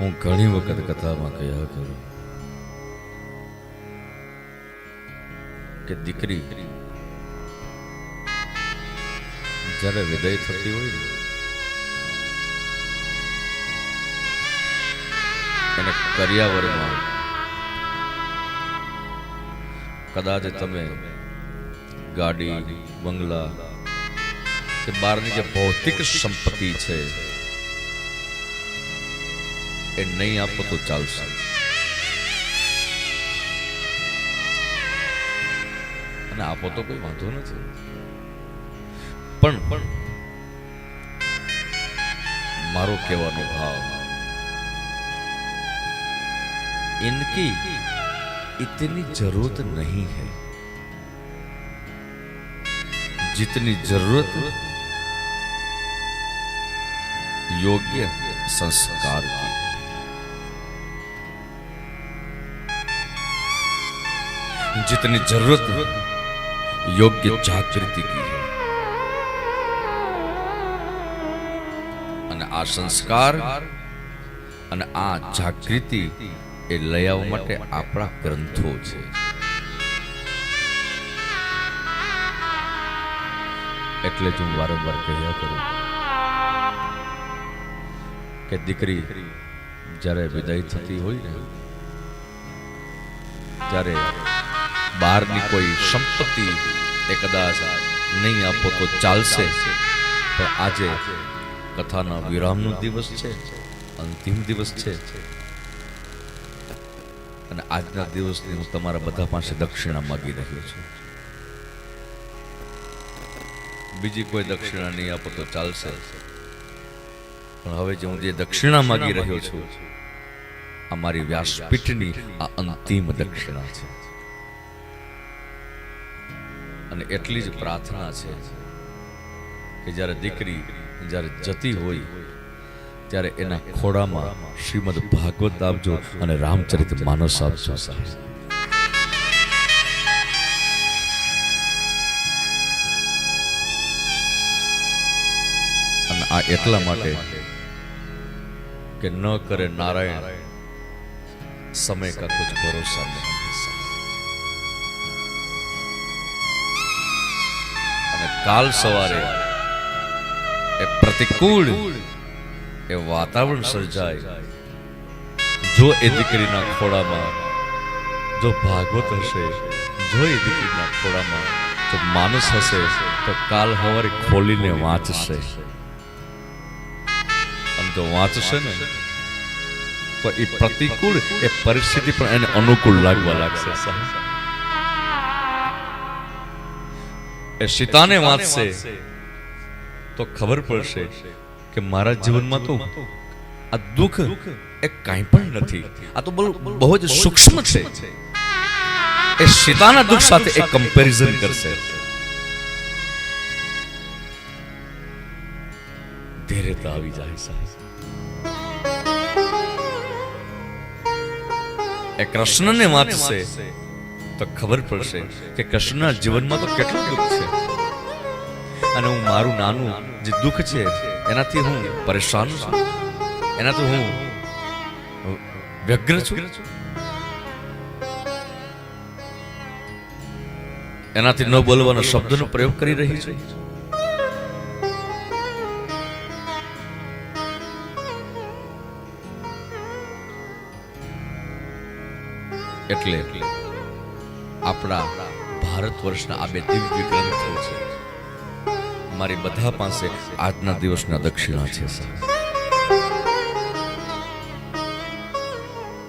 હું ઘણી વખત કથામાં કહ્યા કરું. કે દીકરી, જ્યારે વિદાય થતી હોય ને, એને કર્યાવરમાં કદાચ તમે ગાડી, બંગલા કે બહારની જે ભૌતિક સંપત્તિ છે એ નહીં આપો તો ચાલશે અને આપો તો કોઈ વાંધો નથી પણ પણ મારો કહેવાનો ભાવ इनकी इतनी जरूरत नहीं है जितनी जरूरत योग्य संस्कार की जितनी जरूरत योग्य जागृति की है અને આ સંસ્કાર અને આ જાગૃતિ એ લઈ આવવા માટે આપણા ગ્રંથો છે એટલે જ હું વારંવાર કહ્યા કરું કે દીકરી જ્યારે વિદાય થતી હોય ને ત્યારે બહારની કોઈ સંપત્તિ એ કદાચ નહીં આપો તો ચાલશે. પણ આજે કથાના વિરામનો દિવસ છે, અંતિમ દિવસ છે. અને આજના દિવસની હું તમારા બધા પાસે દક્ષિણા માગી રહ્યો છું. બીજી કોઈ દક્ષિણા નહીં આપો તો ચાલશે. પણ હવે જે હું જે દક્ષિણા માગી રહ્યો છું, આ મારી વ્યાસપીઠની આ અંતિમ દક્ષિણા છે. અને એટલી જ પ્રાર્થના છે કે જ્યારે દીકરી જ્યારે જતી હોય, ત્યારે એના ખોડામાં શ્રીમદ ભાગવત આપજો અને રામચરિત માનસ આપજો સાહેબ. આ એટલા માટે કે ન કરે નારાયણ સમય કા કુછ ભરોસા નહીં. કાલ સવારે એ પ્રતિકૂળ એ વાતાવરણ સર્જાય. જો એ દીકરીના ખોળામાં, જો ભાગવત હશે, જો એ દીકરીના ખોળામાં જો માનસ હશે, તો કાલ સવારે ખોલીને વાંચશે. અને જો વાંચશે ને, તો એ પ્રતિકૂળ, એ પરિસ્થિતિ પણ એને અનુકૂળ લાગવા લાગશે, સાહેબ. એ સીતાને વાંચશે. તો ખબર પડશે કે મારા જીવનમાં તો આ દુઃખ એ કાંઈ પણ નથી. આ તો બહુ બહુ જ સૂક્ષ્મ છે. એ સીતાના દુઃખ સાથે એ કમ્પેરિઝન કરશે. ધૈર્યતા આવી જાય સાહેબ. એ કૃષ્ણને વાંચશે. તો ખબર પડશે કે કૃષ્ણના જીવનમાં તો કેટલું દુઃખ છે. અને હું મારું નાનું જે દુઃખ છે, એનાથી હું પરેશાન છું. એનાથી હું વ્યગ્ર છું. એનાથી ન બોલવાનો શબ્દનો પ્રયોગ કરી રહી છું. એટલે આપણા ભારત વર્ષના આ બે દિવ્ય ગ્રંથો છે. મારી બધા પાસે આજના દિવસના દક્ષિણા છે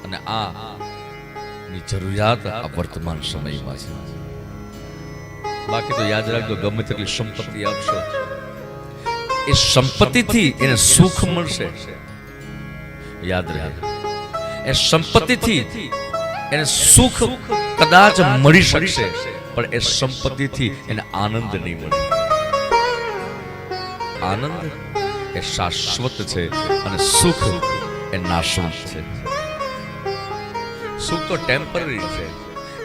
અને આ ની જરૂરિયાત આ વર્તમાન સમયમાં છે. બાકી તો યાદ રાખજો, ગમે તેટલી સંપત્તિ આપશો, એ સંપત્તિથી એને સુખ મળશે. યાદ રાખજો એ સંપત્તિથી એને સુખ કદાચ મળી શકશે, પણ એ સંપત્તિથી એને આનંદ નહીં મળે. આનંદ એ શાશ્વત છે અને સુખ એ નાશવંત છે. સુખ તો ટેમ્પરરી છે.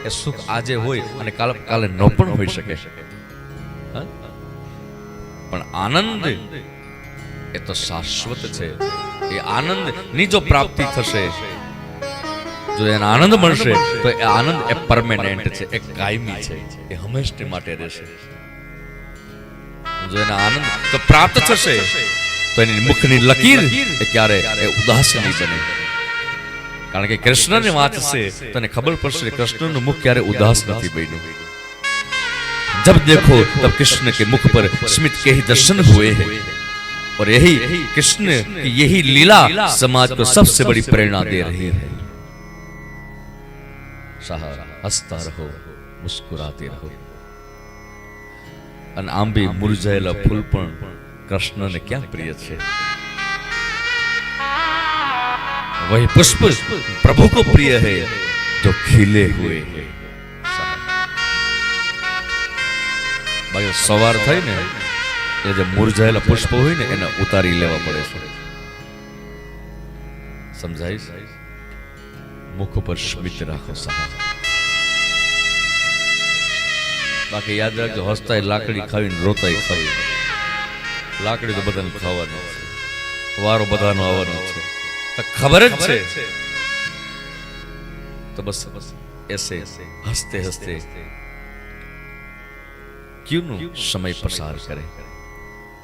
એ સુખ આજે હોય અને કાલે કાલે ન પણ હોઈ શકે. પણ આનંદ એ તો શાશ્વત છે. એ આનંદની જો પ્રાપ્તિ થશે જો એને આનંદ મળશે તો એ આનંદ એ પરમેનન્ટ છે એ કાયમી છે એ હંમેશને માટે રહેશે જો એને આનંદ તો પ્રાપ્ત થશે તો એની મુખની લકીર એ ક્યારે એ ઉદાસ નહીં બને કારણ કે કૃષ્ણને વાંચશે તને ખબર પડશે કૃષ્ણનું મુખ ક્યારે ઉદાસ નથી બન્યું जब देखो तब कृष्ण के मुख पर स्मित के ही दर्शन हुए हैं और यही कृष्ण की यही लीला समाज को सबसे बड़ी प्रेरणा दे रही है સહાર, હસતા રહો, મુસ્કુરાતી રહો. અને આંબી મુરઝાયેલા ફૂલ પણ કૃષ્ણને ક્યાં પ્રિય છે? વહી પુષ્પ, પ્રભુ કો પ્રિય હે, જો ખીલે હુએ હે. બાકી સવાર થઈ ને, એ જે મુરઝાયેલા પુષ્પ હોય ને, એને ઉતારી લેવા પડે છે. સમજાય મુખ પર સ્મિત રાખો સહા. બાકી યાદ રાખજો હસતા લાકડી ખાવીને રોતાય ખાવી. લાકડી તો બધાને ખાવાની છે. વારો બધાનો આવવાનો છે. તો ખબર જ છે. તો બસ બસ એસે, હસતે હસતે. ક્યુંનું સમય પસાર કરે?